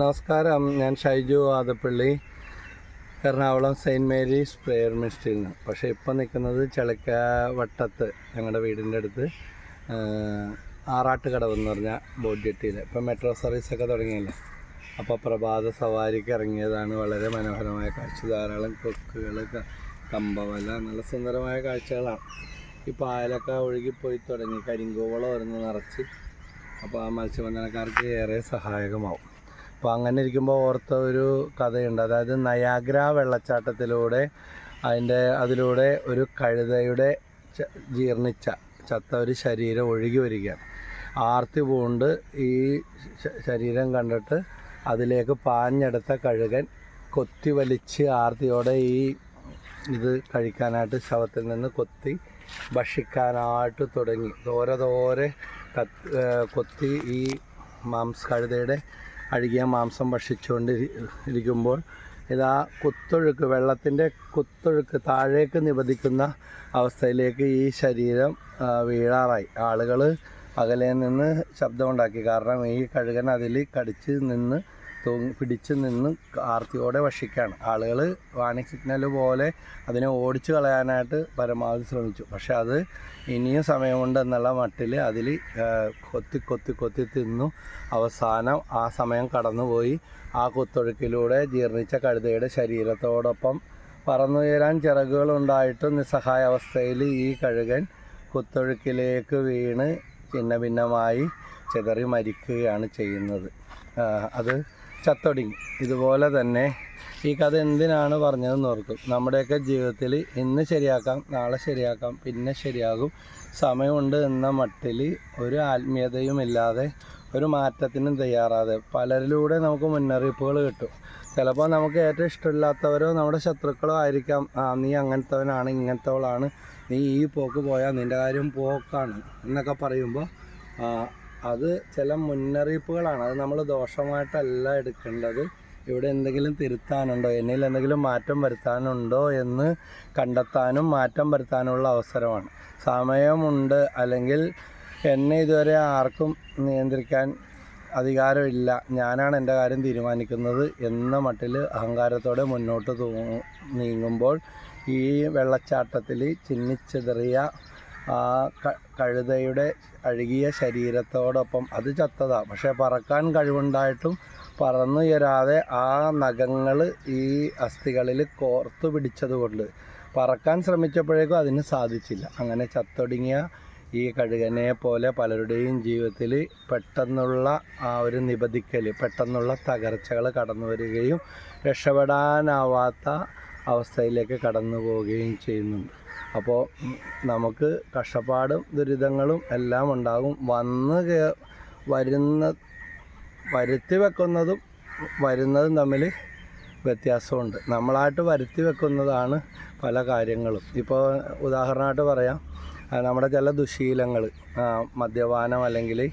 നമസ്കാരം. ഞാൻ Shaiju Adappally Ernakulam saint Mary's prayer മിസ്റ്റിൽ നിന്ന്. പക്ഷേ ഇപ്പോൾ നിൽക്കുന്നത് ചെളക്ക വട്ടത്ത് ഞങ്ങളുടെ വീടിന്റെ അടുത്ത് ആറാട്ടുകടവ് എന്ന് പറഞ്ഞ ബോട്ട് ജെട്ടിയിൽ ഇപ്പം മെട്രോ സർവീസൊക്കെ തുടങ്ങിയല്ലേ? അപ്പോൾ പ്രഭാത സവാരിക്ക് ഇറങ്ങിയതാണ് വളരെ മനോഹരമായ കാഴ്ച. ധാരാളം കൊക്കുകൾ കമ്പവല നല്ല സുന്ദരമായ കാഴ്ചകളാണ്. ഈ പായലൊക്കെ ഒഴുകിപ്പോയി തുടങ്ങി. കരിങ്കോവളം വരുന്ന നിറച്ച്. അപ്പോൾ ആ മത്സ്യബന്ധനക്കാർക്ക് ഏറെ സഹായകമാവും. അപ്പോൾ അങ്ങനെ ഇരിക്കുമ്പോൾ ഓർത്ത ഒരു കഥയുണ്ട്. അതായത് നയാഗ്ര വെള്ളച്ചാട്ടത്തിലൂടെ അതിന്റെ അതിലൂടെ ഒരു കഴുതയുടെ ജീർണിച്ച ചത്ത ഒരു ശരീരം ഒഴുകി വരികയാണ്. ആർത്തി പൂണ്ട് ഈ ശരീരം കണ്ടിട്ട് അതിലേക്ക് പാഞ്ഞെടുത്ത കഴുകൻ കൊത്തി വലിച്ച് ആർത്തിയോടെ ഈ ഇത് കഴിക്കാനായിട്ട് ശവത്തിൽ നിന്ന് കൊത്തി ഭക്ഷിക്കാനായിട്ട് തുടങ്ങി. ദോരെ ദോരെ കത്ത് ഈ മാംസ് കഴുതയുടെ അഴുകിയ മാംസം ഭക്ഷിച്ചുകൊണ്ട് ഇരി- ഇരിക്കുമ്പോൾ ഇതാ കുത്തൊഴുക്ക് വെള്ളത്തിന്റെ കുത്തൊഴുക്ക് താഴേക്ക് നിപതിക്കുന്ന അവസ്ഥയിലേക്ക് ഈ ശരീരം വീഴാറായി. ആളുകൾ അകലെ നിന്ന് ശബ്ദമുണ്ടാക്കി. കാരണം ഈ കഴുകൻ അതിൽ കടിച്ച് നിന്ന് തൂങ്ങി പിടിച്ച് നിന്ന് ആർത്തിയോടെ ഭക്ഷിക്കുകയാണ് ആളുകൾ വാണിംഗ് സിഗ്നൽ പോലെ അതിനെ ഓടിച്ചു കളയാനായിട്ട് പരമാവധി ശ്രമിച്ചു. പക്ഷെ അത് ഇനിയും സമയമുണ്ടെന്നുള്ള മട്ടിൽ അതിൽ കൊത്തി കൊത്തി കൊത്തി തിന്നു. അവസാനം ആ സമയം കടന്നുപോയി. ആ കുത്തൊഴുക്കിലൂടെ ജീർണിച്ച കഴുതയുടെ ശരീരത്തോടൊപ്പം പറന്നുയരാൻ ചിറകുകളുണ്ടായിട്ടും നിസ്സഹായ അവസ്ഥയിൽ ഈ കഴുകൻ കുത്തൊഴുക്കിലേക്ക് വീണ് ഛിന്ന ഭിന്നമായി ചിതറി മരിക്കുകയാണ് ചെയ്യുന്നത്. അത് ചത്തൊടുങ്ങി ഇതുപോലെ തന്നെ ഈ കഥ എന്തിനാണ് പറഞ്ഞതെന്ന് ഓർക്കും. നമ്മുടെയൊക്കെ ജീവിതത്തിൽ ഇന്ന് ശരിയാക്കാം നാളെ ശരിയാക്കാം പിന്നെ ശരിയാകും. സമയമുണ്ട് എന്ന മട്ടിൽ ഒരു ആത്മീയതയും ഇല്ലാതെ ഒരു മാറ്റത്തിനും തയ്യാറാതെ പലരിലൂടെ നമുക്ക് മുന്നറിയിപ്പുകൾ കിട്ടും. ചിലപ്പോൾ നമുക്ക് ഏറ്റവും ഇഷ്ടമില്ലാത്തവരോ നമ്മുടെ ശത്രുക്കളോ ആയിരിക്കാം. ആ നീ അങ്ങനത്തവനാണ് ഇങ്ങനത്തവളാണ്. നീ ഈ പോക്ക് പോയാൽ നിന്റെ കാര്യം പോക്കാണ് എന്നൊക്കെ പറയുമ്പോൾ അത് ചില മുന്നറിയിപ്പുകളാണ്. അത് നമ്മൾ ദോഷമായിട്ടല്ല എടുക്കേണ്ടത്. ഇവിടെ എന്തെങ്കിലും തിരുത്താനുണ്ടോ? എന്നിൽ എന്തെങ്കിലും മാറ്റം വരുത്താനുണ്ടോ എന്ന് കണ്ടെത്താനും മാറ്റം വരുത്താനുള്ള അവസരമാണ്. സമയമുണ്ട്. അല്ലെങ്കിൽ എന്നെ ഇതുവരെ ആർക്കും നിയന്ത്രിക്കാൻ അധികാരമില്ല. ഞാനാണ് എന്റെ കാര്യം തീരുമാനിക്കുന്നത് എന്ന മട്ടിൽ അഹങ്കാരത്തോടെ മുന്നോട്ട് നീങ്ങുമ്പോൾ ഈ വെള്ളച്ചാട്ടത്തിൽ ചിന്നിച്ചിതറിയ ആ കഴുതയുടെ അഴുകിയ ശരീരത്തോടൊപ്പം അത് ചത്തതാണ് പക്ഷേ പറക്കാൻ കഴിവുണ്ടായിട്ടും പറന്നുയരാതെ ആ നഖങ്ങൾ ഈ അസ്ഥികളിൽ കോർത്തു പിടിച്ചതുകൊണ്ട് പറക്കാൻ ശ്രമിച്ചപ്പോഴേക്കും അതിന് സാധിച്ചില്ല. അങ്ങനെ ചത്തൊടുങ്ങിയ ഈ കഴുകനെ പോലെ പലരുടെയും ജീവിതത്തിൽ പെട്ടെന്നുള്ള ആ ഒരു നിബദിക്കൽ പെട്ടെന്നുള്ള തകർച്ചകൾ കടന്നു വരികയും രക്ഷപ്പെടാനാവാത്ത അവസ്ഥയിലേക്ക് കടന്നു പോവുകയും ചെയ്യുന്നുണ്ട്. അപ്പോൾ നമുക്ക് കഷ്ടപ്പാടും ദുരിതങ്ങളും എല്ലാം ഉണ്ടാകും. വന്ന് കേ- വരുന്ന വരുത്തി വെക്കുന്നതും വരുന്നതും തമ്മിൽ വ്യത്യാസമുണ്ട്. നമ്മളായിട്ട് വരുത്തി വെക്കുന്നതാണ് പല കാര്യങ്ങളും. ഇപ്പോൾ ഉദാഹരണമായിട്ട് പറയാം. നമ്മുടെ ചില ദുശീലങ്ങൾ മദ്യപാനം അല്ലെങ്കിൽ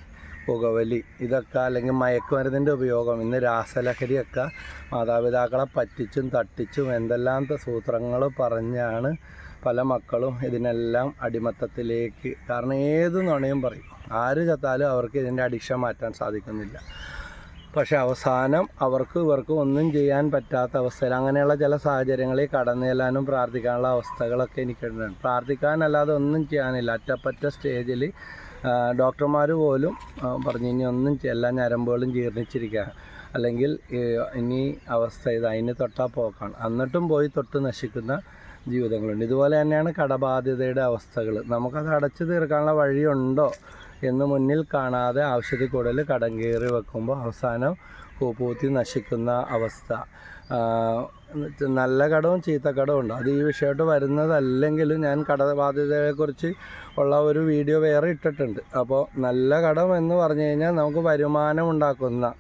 പുകവലി ഇതൊക്കെ അല്ലെങ്കിൽ മയക്കുമരുന്നിന്റെ ഉപയോഗം ഇന്ന് രാസലഹരിയൊക്കെ മാതാപിതാക്കളെ പറ്റിച്ചും തട്ടിച്ചും എന്തെല്ലാം സൂത്രങ്ങൾ പറഞ്ഞാണ് പല മക്കളും ഇതിനെല്ലാം അടിമത്തത്തിലേക്ക് കാരണം ഏത് നുണയും പറയും. ആര് ചത്താലും അവർക്ക് ഇതിന്റെ അഡിക്ഷൻ മാറ്റാൻ സാധിക്കുന്നില്ല. പക്ഷെ അവസാനം അവർക്ക് ഇവർക്ക് ഒന്നും ചെയ്യാൻ പറ്റാത്ത അവസ്ഥയിൽ അങ്ങനെയുള്ള ചില സാഹചര്യങ്ങളിൽ കടന്നു ചെല്ലാനും പ്രാർത്ഥിക്കാനുള്ള അവസ്ഥകളൊക്കെ എനിക്കുണ്ട്. പ്രാർത്ഥിക്കാനല്ലാതെ ഒന്നും ചെയ്യാനില്ല. അറ്റപ്പറ്റ സ്റ്റേജിൽ ഡോക്ടർമാർ പോലും പറഞ്ഞു ഇനി ഒന്നും എല്ലാ ഞരമ്പുകളും ജീർണിച്ചിരിക്കുക അല്ലെങ്കിൽ ഇനി അവസ്ഥ ഇത് അതിന് തൊട്ടാൽ പോക്കാണ്. എന്നിട്ടും പോയി തൊട്ട് നശിക്കുന്ന ജീവിതങ്ങളുണ്ട്. ഇതുപോലെ തന്നെയാണ് കടബാധ്യതയുടെ അവസ്ഥകൾ. നമുക്കത് അടച്ചു തീർക്കാനുള്ള വഴിയുണ്ടോ എന്ന് മുന്നിൽ കാണാതെ ആവശ്യത്തിൽ കൂടുതൽ കടം കയറി വെക്കുമ്പോൾ അവസാനം പൂപ്പൂത്തി നശിക്കുന്ന അവസ്ഥ. നല്ല കടവും ചീത്ത കടവും ഉണ്ട്. അത് ഈ വിഷയമായിട്ട് വരുന്നതല്ലെങ്കിലും ഞാൻ കടബാധ്യതയെക്കുറിച്ച് ഉള്ള ഒരു വീഡിയോ വേറെ ഇട്ടിട്ടുണ്ട്. അപ്പോൾ നല്ല കടം എന്ന് പറഞ്ഞു കഴിഞ്ഞാൽ നമുക്ക് വരുമാനം ഉണ്ടാക്കുന്ന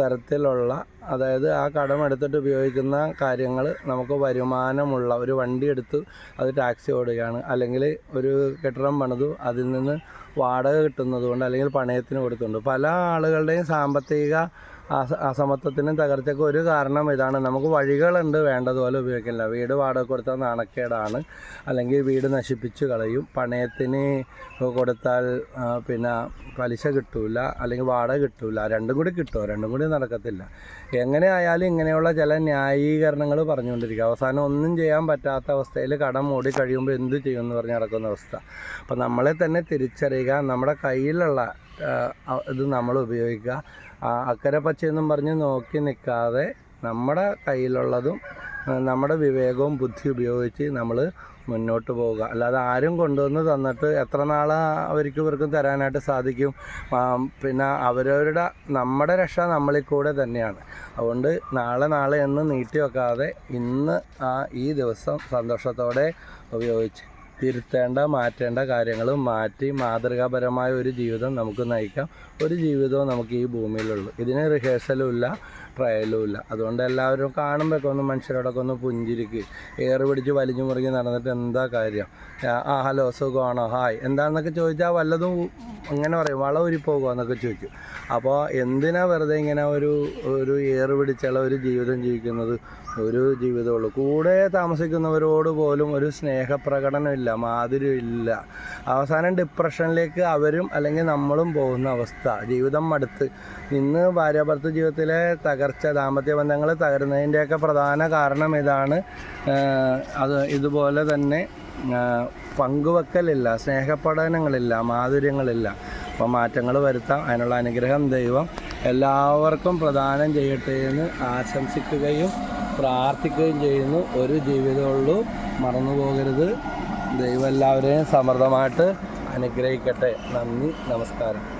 തരത്തിലുള്ള അതായത് ആ കടം എടുത്തിട്ട് ഉപയോഗിക്കുന്ന കാര്യങ്ങൾ നമുക്ക് വരുമാനമുള്ള ഒരു വണ്ടി എടുത്ത് അത് ടാക്സി ഓടുകയാണ്. അല്ലെങ്കിൽ ഒരു കെട്ടിടം പണിതു അതിൽ നിന്ന് വാടക കിട്ടുന്നത് കൊണ്ട് അല്ലെങ്കിൽ പണയത്തിന് കൊടുത്തുകൊണ്ട്. പല ആളുകളുടെയും സാമ്പത്തിക അസമത്വത്തിനും തകർച്ചയ്ക്കും ഒരു കാരണം ഇതാണ്. നമുക്ക് വഴികളുണ്ട് വേണ്ടതുപോലെ ഉപയോഗിക്കില്ല. വീട് വാടക കൊടുത്താൽ നാണക്കേടാണ്. അല്ലെങ്കിൽ വീട് നശിപ്പിച്ച് കളയും. പണയത്തിന് കൊടുത്താൽ പിന്നെ പലിശ കിട്ടൂല. അല്ലെങ്കിൽ വാടക കിട്ടൂല. രണ്ടും കൂടി കിട്ടുമോ രണ്ടും കൂടി നടക്കത്തില്ല. എങ്ങനെയായാലും ഇങ്ങനെയുള്ള ചില ന്യായീകരണങ്ങൾ പറഞ്ഞുകൊണ്ടിരിക്കുക. അവസാനം ഒന്നും ചെയ്യാൻ പറ്റാത്ത അവസ്ഥയിൽ കടം മൂടി കഴിയുമ്പോൾ എന്ത് ചെയ്യുമെന്ന് പറഞ്ഞ് നടക്കുന്ന അവസ്ഥ. അപ്പം നമ്മളെ തന്നെ തിരിച്ചറിയുക. നമ്മുടെ കയ്യിലുള്ള ഇത് നമ്മൾ ഉപയോഗിക്കുക. അക്കരെ പച്ചയെന്നും പറഞ്ഞ് നോക്കി നിൽക്കാതെ നമ്മുടെ കയ്യിലുള്ളതും നമ്മുടെ വിവേകവും ബുദ്ധി ഉപയോഗിച്ച് നമ്മൾ മുന്നോട്ട് പോവുക. അല്ലാതെ ആരും കൊണ്ടുവന്ന് തന്നിട്ട് എത്ര നാൾ അവർക്ക് ഇവർക്കും തരാനായിട്ട് സാധിക്കും? പിന്നെ അവരവരുടെ നമ്മുടെ രക്ഷ നമ്മളിൽ കൂടെ തന്നെയാണ്. അതുകൊണ്ട് നാളെ നാളെ എന്ന് നീട്ടി വെക്കാതെ ഇന്ന് ഈ ദിവസം സന്തോഷത്തോടെ ഉപയോഗിച്ച് തിരുത്തേണ്ട മാറ്റേണ്ട കാര്യങ്ങൾ മാറ്റി മാതൃകാപരമായ ഒരു ജീവിതം നമുക്ക് നയിക്കാം. ഒരു ജീവിതവും നമുക്ക് ഈ ഭൂമിയിലുള്ളൂ. ഇതിന് റിഹേഴ്സലും ഇല്ല. ട്രയലും ഇല്ല അതുകൊണ്ട് എല്ലാവരും കാണുമ്പോഴൊക്കെ ഒന്ന് മനുഷ്യരോടൊക്കെ ഒന്ന് പുഞ്ചിരിക്ക്. ഏറ് പിടിച്ച് വലിഞ്ഞു മുറുകി നടന്നിട്ട് എന്താ കാര്യം? ആ, ഹലോ സുഖമാണോ? ഹായ്. എന്താണെന്നൊക്കെ ചോദിച്ചാൽ വല്ലതും അങ്ങനെ പറയും. വള ഉരിപ്പോകുമോ എന്നൊക്കെ ചോദിക്കും. അപ്പോൾ എന്തിനാ വെറുതെ ഇങ്ങനെ ഒരു ഒരു ഏറ് പിടിച്ചുള്ള ഒരു ജീവിതം ജീവിക്കുന്നത്? ഒരു ജീവിതമുള്ളൂ കൂടെ താമസിക്കുന്നവരോട് പോലും ഒരു സ്നേഹപ്രകടനമില്ല മാധുര്യമില്ല. അവസാനം ഡിപ്രഷനിലേക്ക് അവരും അല്ലെങ്കിൽ നമ്മളും പോകുന്ന അവസ്ഥ. ജീവിതം മടുത്ത് ഇന്ന് ഭാര്യാഭർത്തൃ ജീവിതത്തിലെ തകർച്ച ദാമ്പത്യ ബന്ധങ്ങൾ തകരുന്നതിന്റെയൊക്കെ പ്രധാന കാരണം ഇതാണ്. അത് ഇതുപോലെ തന്നെ പങ്കുവെക്കലില്ല സ്നേഹപഠനങ്ങളില്ല മാധുര്യങ്ങളില്ല. അപ്പോൾ മാറ്റങ്ങൾ വരുത്താം. അതിനുള്ള അനുഗ്രഹം ദൈവം എല്ലാവർക്കും പ്രദാനം ചെയ്യട്ടെ എന്ന് ആശംസിക്കുകയും പ്രാർത്ഥിക്കുകയും ചെയ്യുന്നു. ഒരു ജീവിതമുള്ളൂ മറന്നു പോകരുത്. ദൈവം എല്ലാവരെയും സമൃദ്ധമായിട്ട് അനുഗ്രഹിക്കട്ടെ. നന്ദി. നമസ്കാരം.